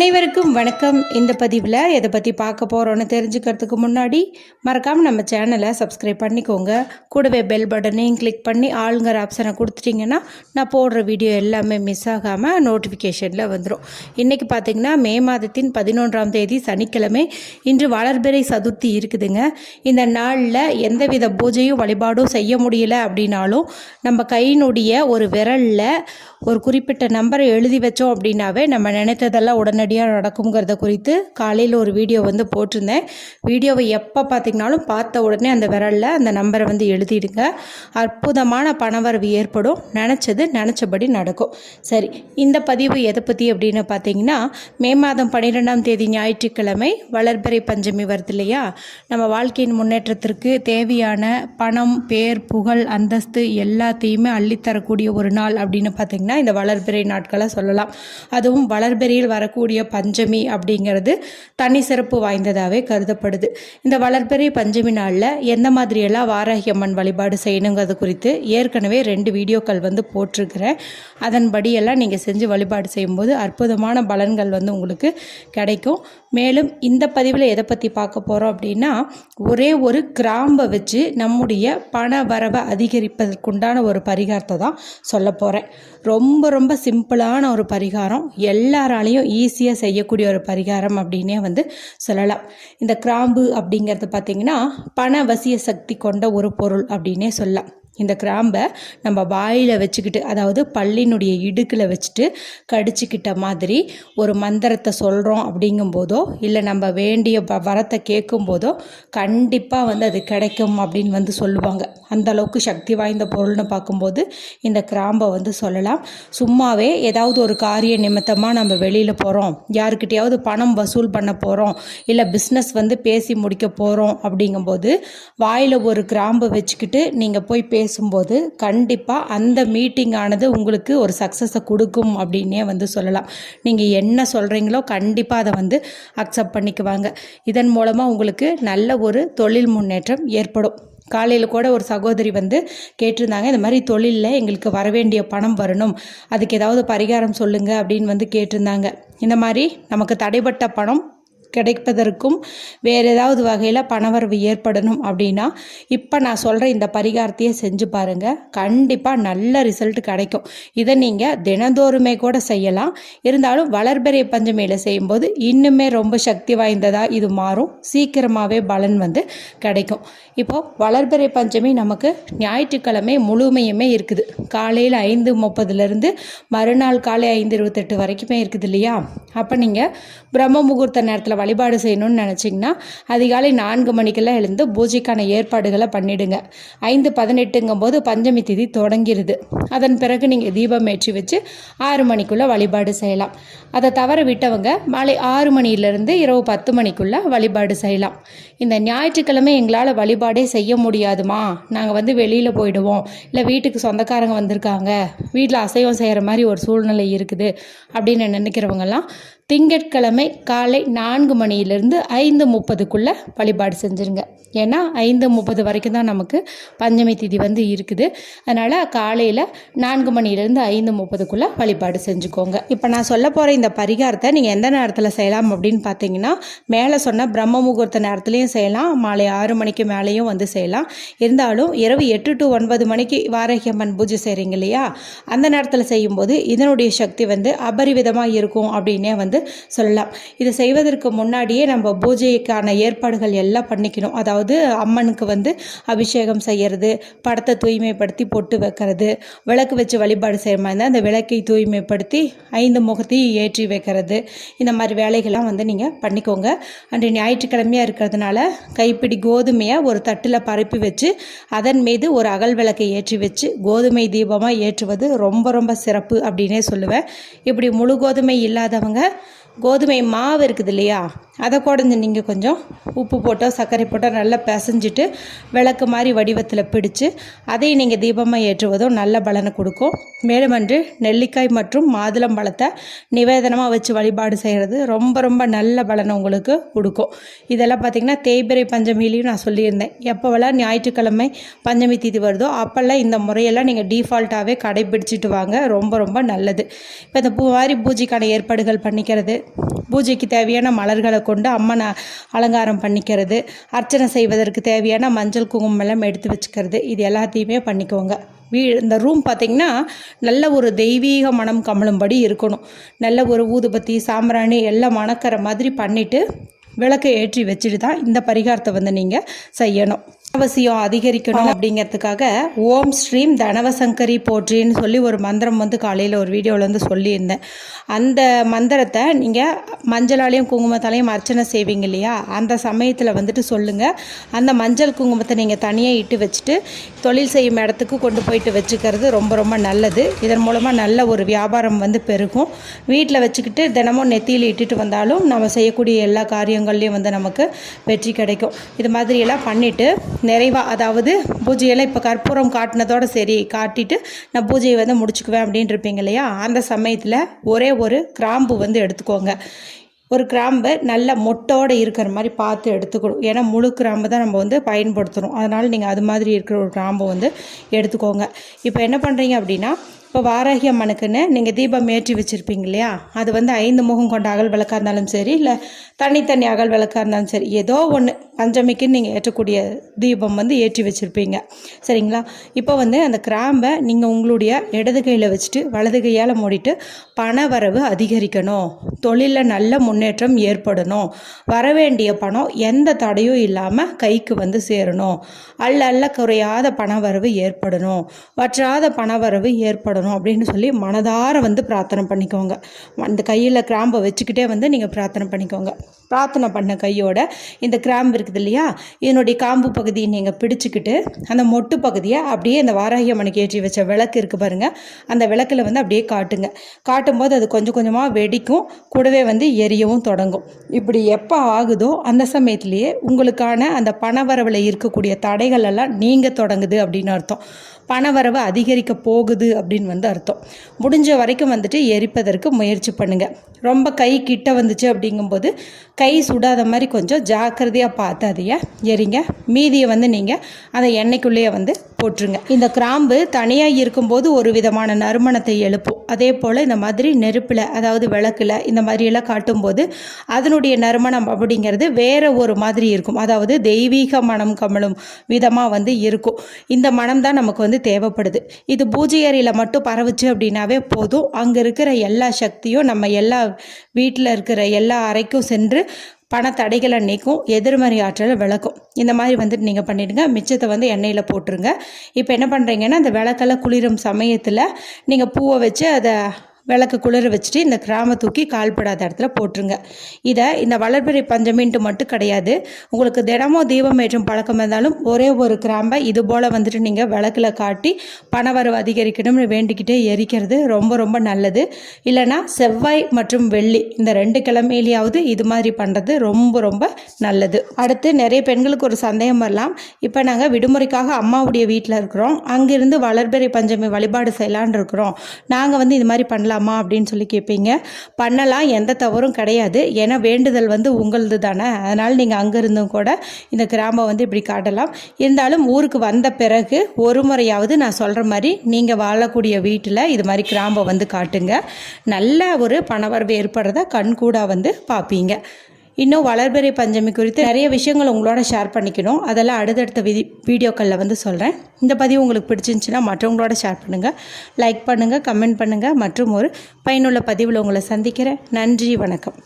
அனைவருக்கும் வணக்கம். இந்த பதிவில் எதை பற்றி பார்க்க போகிறோன்னு தெரிஞ்சுக்கிறதுக்கு முன்னாடி மறக்காமல் நம்ம சேனலை சப்ஸ்கிரைப் பண்ணிக்கோங்க. கூடவே பெல் பட்டனையும் கிளிக் பண்ணி ஆளுங்கிற ஆப்ஷனை கொடுத்துட்டிங்கன்னா நான் போடுற வீடியோ எல்லாமே மிஸ் ஆகாமல் நோட்டிஃபிகேஷனில் வந்துடும் இன்றைக்கி பார்த்திங்கன்னா மே மாதத்தின் பதினொன்றாம் தேதி சனிக்கிழமை இன்று வளர்பிறை சதுர்த்தி இருக்குதுங்க. இந்த நாளில் எந்தவித பூஜையும் வழிபாடும் செய்ய முடியல அப்படின்னாலும் நம்ம கையினுடைய ஒரு விரலில் ஒரு குறிப்பிட்ட நம்பரை எழுதி வச்சோம் அப்படின்னாவே நம்ம நினைத்ததெல்லாம் உடனடியாக நடக்குங்கிறத குறித்து காலையில் ஒரு வீடியோ வந்து போட்டிருந்தேன். வீடியோவை எப்போ பார்த்தீங்கனாலும் பார்த்த உடனே அந்த விரலில் அந்த நம்பரை வந்து எழுதிடுங்க. அற்புதமான பணவரவு ஏற்படும். நினச்சது நினச்சபடி நடக்கும். சரி இந்த பதிவு எதை பற்றி அப்படின்னு பார்த்தீங்கன்னா மே மாதம் பன்னிரெண்டாம் தேதி ஞாயிற்றுக்கிழமை வளர்பிறை பஞ்சமி வருது இல்லையா? நம்ம வாழ்க்கையின் முன்னேற்றத்திற்கு தேவையான பணம் பேர் புகழ் அந்தஸ்து எல்லாத்தையுமே அள்ளித்தரக்கூடிய ஒரு நாள் அப்படின்னு பார்த்தீங்கன்னா இந்த வளர்பிறை நாட்களை சொல்லலாம். அதுவும் வளர்பிறையில் வரக்கூடிய பஞ்சமி அப்படிங்கிறது தனி சிறப்பு வாய்ந்ததாகவே கருதப்படுது. இந்த வளர்பிறை பஞ்சமி நாளில் எந்த மாதிரியெல்லாம் வாராகி அம்மன் வழிபாடு செய்யணுங்கிறது குறித்து ஏற்கனவே ரெண்டு வீடியோக்கள் வந்து போட்டிருக்கிறேன். அதன்படியெல்லாம் நீங்கள் செஞ்சு வழிபாடு செய்யும்போது அற்புதமான பலன்கள் வந்து உங்களுக்கு கிடைக்கும். மேலும் இந்த பதிவில் எதை பற்றி பார்க்க போகிறோம் அப்படின்னா ஒரே ஒரு கிராம்பை வச்சு நம்முடைய பண வரவை அதிகரிப்பதற்குண்டான ஒரு பரிகாரத்தை தான் சொல்ல போகிறேன் ரொம்ப ரொம்ப சிம்பிளான ஒரு பரிகாரம். எல்லாராலையும் ஈஸியாக செய்யக்கூடிய ஒரு பரிகாரம் அப்படின்னே வந்து சொல்லலாம். இந்த கிராம்பு அப்படிங்கிறது பார்த்திங்கன்னா பண வசிய சக்தி கொண்ட ஒரு பொருள் அப்படின்னே சொல்லலாம். இந்த கிராம்பை நம்ம வாயில் வச்சுக்கிட்டு அதாவது பல்லினுடைய இடுக்கில் வச்சுட்டு கடிச்சிக்கிட்ட மாதிரி ஒரு மந்திரத்தை சொல்கிறோம் அப்படிங்கும்போதோ இல்லை நம்ம வேண்டிய வ வரத்தை கேட்கும்போதோ கண்டிப்பாக வந்து அது கிடைக்கும் அப்படின்னு வந்து சொல்லுவாங்க. அந்த அளவுக்கு சக்தி வாய்ந்த பொருள்னு பார்க்கும்போது இந்த கிராம்பை வந்து சொல்லலாம். சும்மாவே ஏதாவது ஒரு காரிய நிமித்தமாக நம்ம வெளியில் போகிறோம் யாருக்கிட்டையாவது பணம் வசூல் பண்ண போகிறோம் இல்லை பிஸ்னஸ் வந்து பேசி முடிக்க போகிறோம் அப்படிங்கும்போது வாயில் ஒரு கிராம்பு வச்சுக்கிட்டு நீங்கள் போய் பேசும்போது கண்டிப்பாக அந்த மீட்டிங் ஆனது உங்களுக்கு ஒரு சக்ஸஸை கொடுக்கும் அப்படின்னே வந்து சொல்லலாம். நீங்கள் என்ன சொல்கிறீங்களோ கண்டிப்பாக அதை வந்து அக்செப்ட் பண்ணிக்குவாங்க. இதன் மூலமாக உங்களுக்கு நல்ல ஒரு தொழில் முன்னேற்றம் ஏற்படும். காலையில் கூட ஒரு சகோதரி வந்து கேட்டிருந்தாங்க இந்த மாதிரி தொழிலில் எங்களுக்கு வரவேண்டிய பணம் வரணும். அதுக்கு ஏதாவது பரிகாரம் சொல்லுங்கள் அப்படின்னு வந்து கேட்டிருந்தாங்க. இந்த மாதிரி நமக்கு தடைப்பட்ட பணம் கிடைப்பதற்கும் வேறு ஏதாவது வகையில் பணவரவு ஏற்படணும் அப்படின்னா இப்போ நான் சொல்கிற இந்த பரிகாரத்தையே செஞ்சு பாருங்கள் கண்டிப்பாக நல்ல ரிசல்ட் கிடைக்கும். இதை நீங்கள் தினந்தோறுமே கூட செய்யலாம். இருந்தாலும் வளர்பிறை பஞ்சமியில் செய்யும்போது இன்னுமே ரொம்ப சக்தி வாய்ந்ததாக இது மாறும். சீக்கிரமாகவே பலன் வந்து கிடைக்கும். இப்போது வளர்பிறை பஞ்சமி நமக்கு ஞாயிற்றுக்கிழமை முழுமையுமே இருக்குது. காலையில் ஐந்து முப்பதுலேருந்து மறுநாள் காலை ஐந்து இருபத்தெட்டு வரைக்குமே இருக்குது இல்லையா? அப்போ நீங்கள் பிரம்ம முகூர்த்த நேரத்தில் வழிபாடு செய்யணும்னு நினச்சிங்கன்னா அதிகாலை நான்கு மணிக்கெல்லாம் எழுந்து பூஜைக்கான ஏற்பாடுகளை பண்ணிடுங்க. ஐந்து பதினெட்டுங்கும் போது பஞ்சமி திதி தொடங்கிடுது அதன் பிறகு நீங்கள் தீபம் ஏற்றி வச்சு ஆறு மணிக்குள்ளே வழிபாடு செய்யலாம். அதை தவற விட்டவங்க மாலை ஆறு மணியிலிருந்து இரவு பத்து மணிக்குள்ளே வழிபாடு செய்யலாம். இந்த ஞாயிற்றுக்கிழமை எங்களால் வழிபாடே செய்ய முடியாதுமா? நாங்கள் வந்து வெளியில் போயிடுவோம். இல்லை வீட்டுக்கு சொந்தக்காரங்க வந்திருக்காங்க. வீட்டில் அசைவம் செய்கிற மாதிரி ஒரு சூழ்நிலை இருக்குது அப்படின்னு நினைக்கிறவங்கெல்லாம் திங்கட்கிழமை காலை நான்கு மணியிலிருந்து ஐந்து முப்பதுக்குள்ளே வழிபாடு செஞ்சுருங்க. ஏன்னா ஐந்து முப்பது வரைக்கும் தான் நமக்கு பஞ்சமி திதி வந்து இருக்குது. அதனால் காலையில் நான்கு மணியிலேருந்து ஐந்து முப்பதுக்குள்ளே வழிபாடு செஞ்சுக்கோங்க. இப்போ நான் சொல்ல போகிற இந்த பரிகாரத்தை நீங்கள் எந்த நேரத்தில் செய்யலாம் அப்படின்னு பார்த்தீங்கன்னா மேலே சொன்ன பிரம்ம முகூர்த்த நேரத்துலையும் செய்யலாம். மாலை ஆறு மணிக்கு மேலேயும் வந்து செய்யலாம். இருந்தாலும் இரவு எட்டு டு ஒன்பது மணிக்கு வாரகியம்மன் பூஜை செய்கிறீங்க இல்லையா? அந்த நேரத்தில் செய்யும்போது இதனுடைய சக்தி வந்து அபரிவிதமாக இருக்கும் அப்படின்னே வந்து சொல்லலாம். இதை செய்வதற்கு முன்னாடியே நம்ம பூஜைக்கான ஏற்பாடுகள் எல்லாம் பண்ணிக்கணும். அதாவது அம்மனுக்கு வந்து அபிஷேகம் செய்கிறது படத்தை தூய்மைப்படுத்தி பொட்டு வைக்கிறது விளக்கு வச்சு வழிபாடு செய்கிற மாதிரி இருந்தால் அந்த விளக்கை தூய்மைப்படுத்தி ஐந்து முகத்தையும் ஏற்றி வைக்கிறது. இந்த மாதிரி வேலைகள்லாம் வந்து நீங்கள் பண்ணிக்கோங்க. அன்று ஞாயிற்றுக்கிழமையாக இருக்கிறதுனால கைப்பிடி கோதுமையை ஒரு தட்டில் பரப்பி வச்சு அதன் மீது ஒரு அகல் விளக்கை ஏற்றி வச்சு கோதுமை தீபமாக ஏற்றுவது ரொம்ப ரொம்ப சிறப்பு அப்படின்னே சொல்லுவேன். இப்படி முழு கோதுமை இல்லாதவங்க கோதுமை மாவு இருக்குது இல்லையா? அதை குடஞ்சி நீங்கள் கொஞ்சம் உப்பு போட்டோ சர்க்கரை போட்டோ நல்லா பிசைஞ்சிட்டு விளக்கு மாதிரி வடிவத்தில் பிடிச்சு அதை நீங்கள் தீபமாக ஏற்றுவதும் நல்ல பலனை கொடுக்கும். மேலும் அன்று நெல்லிக்காய் மற்றும் மாதுளம்பழத்தை நிவேதனமாக வச்சு வழிபாடு செய்கிறது ரொம்ப ரொம்ப நல்ல பலனை உங்களுக்கு கொடுக்கும். இதெல்லாம் பார்த்திங்கன்னா தேய்பிரை பஞ்சமிலையும் நான் சொல்லியிருந்தேன். எப்போவெல்லாம் ஞாயிற்றுக்கிழமை பஞ்சமி தீதி வருதோ அப்போல்லாம் இந்த முறையெல்லாம் நீங்கள் டீஃபால்ட்டாகவே கடைபிடிச்சிட்டு வாங்க. ரொம்ப ரொம்ப நல்லது. இப்போ இந்த பூ மாதிரி பூஜைக்கான ஏற்பாடுகள் பண்ணிக்கிறது பூஜைக்கு தேவையான மலர்களை கொண்டு அம்மனை அலங்காரம் பண்ணிக்கிறது. அர்ச்சனை செய்வதற்கு தேவையான மஞ்சள் குங்குமம் எல்லாம் எடுத்து வச்சுக்கிறது. இது எல்லாத்தையுமே பண்ணிக்கோங்க. வீ இந்த ரூம் பார்த்திங்கன்னா நல்ல ஒரு தெய்வீக மனம் கமலும்படி இருக்கணும். நல்ல ஒரு ஊதுபத்தி சாம்பிராணி எல்லாம் மணக்கிற மாதிரி பண்ணிவிட்டு விளக்கை ஏற்றி வச்சுட்டு தான் இந்த பரிகாரத்தை வந்து நீங்கள் செய்யணும். அவசியம் அதிகரிக்கணும் அப்படிங்கிறதுக்காக ஓம் ஸ்ரீம் தனவசங்கரி போற்றின்னு சொல்லி ஒரு மந்திரம் வந்து காலையில் ஒரு வீடியோவில் வந்து சொல்லியிருந்தேன். அந்த மந்திரத்தை நீங்கள் மஞ்சளாலையும் குங்குமத்தாலையும் அர்ச்சனை செய்வீங்க இல்லையா? அந்த சமயத்தில் வந்துட்டு சொல்லுங்கள் அந்த மஞ்சள் குங்குமத்தை நீங்கள் தனியாக இட்டு வச்சுட்டு தொழில் செய்யும் இடத்துக்கு கொண்டு போயிட்டு வச்சுக்கிறது ரொம்ப ரொம்ப நல்லது. இதன் மூலமாக நல்ல ஒரு வியாபாரம் வந்து பெருகும். வீட்டில் வச்சுக்கிட்டு தினமும் நெத்தியில் இட்டுட்டு வந்தாலும் நம்ம செய்யக்கூடிய எல்லா காரியங்கள்லையும் வந்து நமக்கு வெற்றி கிடைக்கும். இது மாதிரியெல்லாம் பண்ணிவிட்டு நிறைவாக அதாவது பூஜையெல்லாம் இப்போ கற்பூரம் காட்டினதோட சரி காட்டிட்டு நான் பூஜையை வந்து முடிச்சுக்குவேன் அப்படின்னு இருப்பீங்க இல்லையா? அந்த சமயத்தில் ஒரே ஒரு கிராம்பு வந்து எடுத்துக்கோங்க. ஒரு கிராம்பை நல்ல மொட்டோடு இருக்கிற மாதிரி பார்த்து எடுத்துக்கணும். ஏன்னா முழு கிராம்பு தான் நம்ம வந்து பயன்படுத்துகிறோம் அதனால் நீங்கள் அது மாதிரி இருக்கிற ஒரு கிராம்பை வந்து எடுத்துக்கோங்க. இப்போ என்ன பண்ணுறீங்க அப்படின்னா இப்போ வாராகி அம்மனுக்குன்னு நீங்கள் தீபம் ஏற்றி வச்சுருப்பீங்க இல்லையா? அது வந்து ஐந்து முகம் கொண்ட அகல் விளக்காக இருந்தாலும் சரி இல்லை தனித்தனி அகல் விளக்காக இருந்தாலும் சரி ஏதோ ஒன்று பஞ்சமிக்குன்னு நீங்கள் ஏற்றக்கூடிய தீபம் வந்து ஏற்றி வச்சுருப்பீங்க. சரிங்களா? இப்போ வந்து அந்த கிராம்பை நீங்கள் உங்களுடைய இடது கையில் வச்சுட்டு வலது கையால் மூடிட்டு பண வரவு அதிகரிக்கணும். தொழிலில் நல்ல முன்னேற்றம் ஏற்படணும். வர வேண்டிய பணம் எந்த தடையும் இல்லாமல் கைக்கு வந்து சேரணும். அல்ல அல்ல குறையாத பண வரவு ஏற்படணும். வற்றாத பண வரவு ஏற்படணும் அப்படின்னு சொல்லி மனதார வந்து பிரார்த்தனை பண்ணிக்கோங்க. அந்த கையில் கிராம்பை வச்சுக்கிட்டே வந்து நீங்கள் பிரார்த்தனை பண்ணிக்கோங்க. பிரார்த்தனை பண்ண கையோட இந்த கிராம்பு இருக்குது இல்லையா? இதனுடைய காம்பு பகுதியை நீங்கள் பிடிச்சிக்கிட்டு அந்த மொட்டு பகுதியை அப்படியே அந்த வாராகியம்மனுக்கு ஏற்றி வச்ச விளக்கு இருக்குது பாருங்கள் அந்த விளக்கில் வந்து அப்படியே காட்டுங்க. காட்டும்போது அது கொஞ்சம் கொஞ்சமாக வெடிக்கும் கூடவே வந்து எரியவும் தொடங்கும். இப்படி எப்போ ஆகுதோ அந்த சமயத்துலேயே உங்களுக்கான அந்த பணவரவில் இருக்கக்கூடிய தடைகள் எல்லாம் நீங்கள் தொடங்குது அப்படின்னு அர்த்தம். பணவரவு அதிகரிக்க போகுது அப்படின்னு வந்து அர்த்தம். முடிஞ்ச வரைக்கும் வந்துட்டு எரிப்பதற்கு முயற்சி பண்ணுங்கள் ரொம்ப கை கிட்ட வந்துச்சு அப்படிங்கும்போது கை சுடாத மாதிரி கொஞ்சம் ஜாக்கிரதையாக பார்த்து அதையே எரிங்க. மீதியை வந்து நீங்கள் அந்த எண்ணெய்க்குள்ளேயே வந்து போட்டுருங்க இந்த கிராம்பு தனியாக இருக்கும்போது ஒரு விதமான நறுமணத்தை எழுப்பும். அதே போல் இந்த மாதிரி நெருப்பில் அதாவது விளக்கில் இந்த மாதிரியெல்லாம் காட்டும்போது அதனுடைய நறுமணம் அப்படிங்கிறது வேற ஒரு மாதிரி இருக்கும். அதாவது தெய்வீக மனம் கமலும் விதமாக வந்து இருக்கும். இந்த மனம் தான் நமக்கு வந்து தேவைப்படுது. இது பூஜை அறையில் மட்டும் பரவுச்சு அப்படின்னாவே போதும். அங்கே இருக்கிற எல்லா சக்தியும் நம்ம எல்லா வீட்டில் இருக்கிற எல்லா அறைக்கும் சென்று பண தடைகளை நீக்கும் எதிர்மறை ஆற்றலை விளக்கும். இந்த மாதிரி வந்துட்டு நீங்கள் பண்ணிவிடுங்க மிச்சத்தை வந்து எண்ணெயில் போட்டுருங்க. இப்போ என்ன பண்ணுறீங்கன்னா அந்த விளக்கெல்லாம் குளிரும் சமயத்தில் நீங்கள் பூவை வச்சு அதை விளக்கு குளிர வச்சுட்டு இந்த கிராம தூக்கி கால்படாத இடத்துல போட்டுருங்க. இதை இந்த வளர்பிறை பஞ்சமின்ட்டு மட்டும் கிடையாது. உங்களுக்கு தினமும் தீபம் ஏற்றும் பழக்கம் இருந்தாலும் ஒரே ஒரு கிராம்பை இது போல் வந்துட்டு நீங்கள் விளக்கில் காட்டி பணவரவு அதிகரிக்கணும்னு வேண்டிக்கிட்டே எரிக்கிறது ரொம்ப ரொம்ப நல்லது. இல்லைனா செவ்வாய் மற்றும் வெள்ளி இந்த ரெண்டு கிழமையிலையாவது இது மாதிரி பண்ணுறது ரொம்ப ரொம்ப நல்லது. அடுத்து நிறைய பெண்களுக்கு ஒரு சந்தேகம் வரலாம். இப்போ நாங்கள் விடுமுறைக்காக அம்மாவுடைய வீட்டில் இருக்கிறோம். அங்கேருந்து வளர்பிறை பஞ்சமி வழிபாடு செய்யலான் இருக்கிறோம். நாங்கள் வந்து இது மாதிரி பண்ணலாம் பண்ணலாமா அப்படின்னு சொல்லி கேட்பீங்க பண்ணலாம் எந்த தவறும் கிடையாது. ஏன்னா வேண்டுதல் வந்து உங்களது தானே. அதனால் நீங்கள் அங்கேருந்தும் கூட இந்த கிராமம் வந்து இப்படி காட்டலாம். இருந்தாலும் ஊருக்கு வந்த பிறகு ஒரு முறையாவது நான் சொல்கிற மாதிரி நீங்கள் வாழக்கூடிய வீட்டில் இது மாதிரி கிராமம் வந்து காட்டுங்க. நல்ல ஒரு பணவரவு ஏற்படுறத கண்கூடாக வந்து பார்ப்பீங்க இன்னும் வளர்பிறை பஞ்சமி குறித்து நிறைய விஷயங்கள் உங்களோட ஷேர் பண்ணிக்கணும். அதெல்லாம் அடுத்தடுத்த விதி வீடியோக்களில் வந்து சொல்கிறேன் இந்த பதிவு உங்களுக்கு பிடிச்சிருந்துச்சின்னா மற்றவங்களோட ஷேர் பண்ணுங்கள் லைக் பண்ணுங்கள் கமெண்ட் பண்ணுங்கள் மற்றும் ஒரு பயனுள்ள பதிவில் உங்களை சந்திக்கிறேன். நன்றி வணக்கம்.